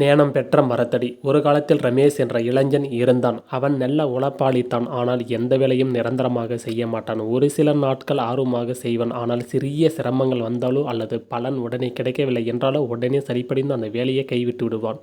நேனம் பெற்ற மரத்தடி. ஒரு காலத்தில் ரமேஷ் என்ற இளைஞன் இருந்தான். அவன் நல்ல உழைப்பாளித்தான் ஆனால் எந்த வேலையும் நிரந்தரமாக செய்ய மாட்டான். ஒரு சில நாட்கள் ஆர்வமாக செய்வான். ஆனால் சிறிய சிரமங்கள் வந்தாலோ அல்லது பலன் உடனே கிடைக்கவில்லை என்றாலோ உடனே சரிப்படிந்து அந்த வேலையை கைவிட்டு விடுவான்.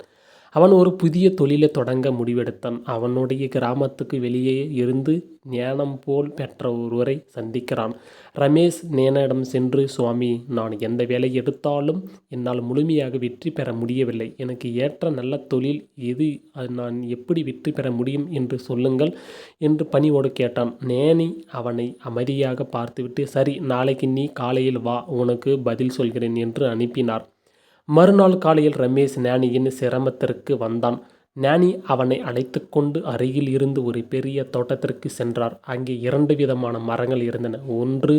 அவன் ஒரு புதிய தொழிலை தொடங்க முடிவெடுத்தான். அவனுடைய கிராமத்துக்கு வெளியே இருந்து ஞானம் போல் பெற்ற ஒருவரை சந்திக்கிறான். ரமேஷ் நேனிடம் சென்று சுவாமி நான் எந்த வேலை எடுத்தாலும் என்னால் முழுமையாக வெற்றி பெற முடியவில்லை. எனக்கு ஏற்ற நல்ல தொழில் எது? அது நான் எப்படி வெற்றி பெற முடியும் என்று சொல்லுங்கள் என்று பணிவோடு கேட்டான். நேனி அவனை அமைதியாக பார்த்துவிட்டு சரி நாளைக்கு நீ காலையில் வா உனக்கு பதில் சொல்கிறேன் என்று அனுப்பினார். மறுநாள் காலையில் ரமேஷ் ஞானியின் சிரமத்திற்கு வந்தான். ஞானி அவனை அழைத்து கொண்டு அருகில் இருந்து ஒரு பெரிய தோட்டத்திற்கு சென்றார். அங்கே இரண்டு விதமான மரங்கள் இருந்தன. ஒன்று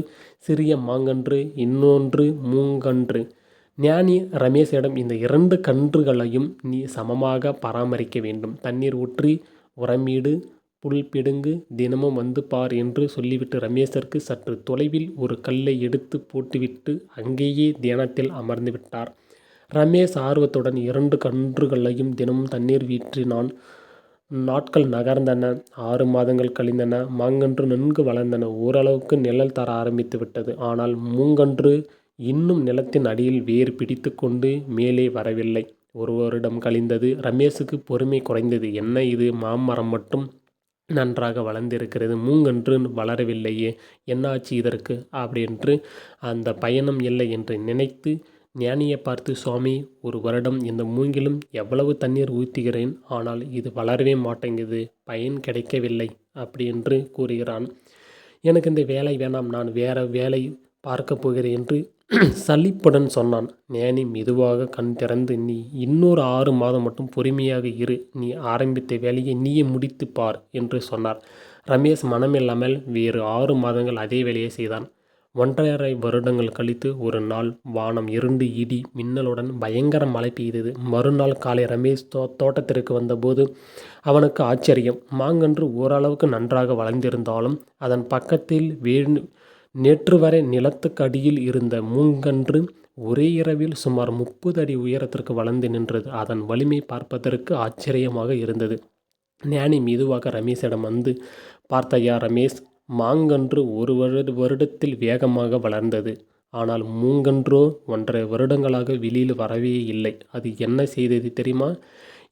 சிறிய மாங்கன்று இன்னொன்று மூங்கன்று. ஞானி ரமேஷிடம் இந்த இரண்டு கன்றுகளையும் நீ சமமாக பராமரிக்க வேண்டும். தண்ணீர் ஊற்றி உரமீடு புல் பிடுங்கு தினமும் வந்து பார் என்று சொல்லிவிட்டு ரமேஷிற்கு சற்று தொலைவில் ஒரு கல்லை எடுத்து போட்டுவிட்டு அங்கேயே தியானத்தில் அமர்ந்து விட்டார். ரமேஷ் ஆர்வத்துடன் இரண்டு கன்றுகளையும் தினமும் தண்ணீர் வீற்றினான். நாட்கள் நகர்ந்தன. ஆறு மாதங்கள் கழிந்தன. மாங்கன்று நன்கு வளர்ந்தன. ஓரளவுக்கு நிழல் தர ஆரம்பித்து விட்டது. ஆனால் மூங்கன்று இன்னும் நிலத்தின் அடியில் வேர் பிடித்து கொண்டு மேலே வரவில்லை. ஒரு வருடம் கழிந்தது ரமேஷுக்கு பொறுமை குறைந்தது. என்ன இது? மாமரம் மட்டும் நன்றாக வளர்ந்திருக்கிறது. மூங்கன்று வளரவில்லையே. என்னாச்சு இதற்கு? அப்படின்று அந்த பயணம் இல்லை என்று நினைத்து ஞானியை பார்த்து சுவாமி ஒரு வருடம் இந்த மூங்கிலும் எவ்வளவு தண்ணீர் ஊற்றுகிறேன் ஆனால் இது வளரவே மாட்டேங்குது பயன் கிடைக்கவில்லை அப்படி என்று கூறுகிறான். எனக்கு இந்த வேலை வேணாம் நான் வேற வேலை பார்க்க போகிறேன் என்று சலிப்புடன் சொன்னான். ஞானி மெதுவாக கண் திறந்து நீ இன்னொரு ஆறு மாதம் மட்டும் பொறுமையாக இரு நீ ஆரம்பித்த வேலையை நீயே முடித்து பார் என்று சொன்னார். ரமேஷ் மனமில்லாமல் வேறு ஆறு மாதங்கள் அதே வேலையை செய்தான். ஒன்றரை வருடங்கள் கழித்து ஒரு நாள் வானம் இருண்டு இடி மின்னலுடன் பயங்கர மழை பெய்தது. மறுநாள் காலை ரமேஷ் தோ தோட்டத்திற்கு வந்தபோது அவனுக்கு ஆச்சரியம். மாங்கன்று ஓரளவுக்கு நன்றாக வளர்ந்திருந்தாலும் அதன் பக்கத்தில் வே நேற்று வரை நிலத்துக்கு அடியில் இருந்த மூங்கன்று ஒரே இரவில் சுமார் முப்பது அடி உயரத்திற்கு வளர்ந்து நின்றது. அதன் வலிமை பார்ப்பதற்கு ஆச்சரியமாக இருந்தது. ஞானி மெதுவாக ரமேஷிடம் வந்து பார்த்தையா ரமேஷ் மாங்கன்று ஒரு வருட வருடத்தில் வேகமாக வளர்ந்தது. ஆனால் மூங்கன்றோ ஒன்றரை வருடங்களாக வெளியில் வரவே இல்லை. அது என்ன செய்தது தெரியுமா?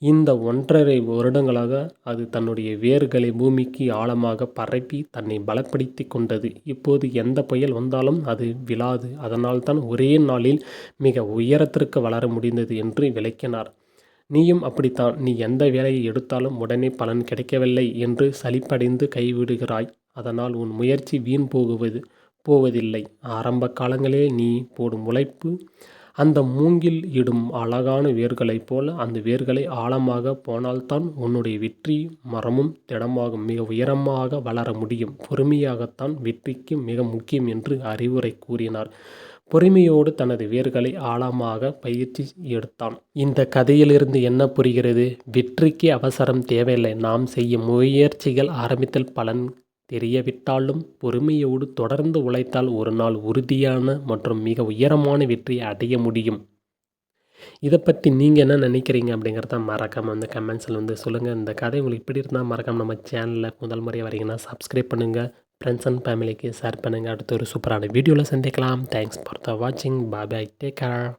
இந்த ஒன்றரை வருடங்களாக அது தன்னுடைய வேர்களை பூமிக்கு ஆழமாக பரப்பி தன்னை பலப்படுத்தி கொண்டது. இப்போது எந்த புயல் வந்தாலும் அது விழாது. அதனால்தான் ஒரே நாளில் மிக உயரத்திற்கு வளர முடிந்தது என்று விளக்கினார். நீயும் அப்படித்தான். நீ எந்த வேலையை எடுத்தாலும் உடனே பலன் கிடைக்கவில்லை என்று சலிப்படைந்து கைவிடுகிறாய். அதனால் உன் முயற்சி வீண் போகுவது போவதில்லை. ஆரம்ப காலங்களில் நீ போடும் உழைப்பு அந்த மூங்கில் இடும் அழகான வேர்களைப் போல அந்த வேர்களை ஆழமாக போனால்தான் உன்னுடைய வெற்றி மரமும் திடமாகும் மிக உயரமாக வளர முடியும். பொறுமையாகத்தான் வெற்றிக்கு மிக முக்கியம் என்று அறிவுரை கூறினார். பொறுமையோடு தனது வேர்களை ஆழமாக பயிற்சி எடுத்தான். இந்த கதையிலிருந்து என்ன புரிகிறது? வெற்றிக்கு அவசரம் தேவையில்லை. நாம் செய்யும் முயற்சிகள் ஆரம்பத்தில் பலன் தெரியவிட்டாலும் பொறுமையோடு தொடர்ந்து உழைத்தால் ஒரு நாள் உறுதியான மற்றும் மிக உயரமான வெற்றியை அடைய முடியும். இதை பற்றி நீங்கள் என்ன நினைக்கிறீங்க அப்படிங்கிறத மறக்காமல் வந்து கமெண்ட்ஸில் வந்து சொல்லுங்கள் இந்த கதை உங்களுக்கு இப்படி இருந்தால் மறக்காமல் நம்ம சேனலில் முதல் முறையாக வரீங்கன்னா சப்ஸ்கிரைப் பண்ணுங்கள் ஃப்ரெண்ட்ஸ் அண்ட் ஃபேமிலிக்கு ஷேர் பண்ணுங்கள் அடுத்த ஒரு சூப்பரான வீடியோவில் சந்திக்கலாம். தேங்க்ஸ் ஃபார் த வாட்சிங் பாய் டேக் கேர்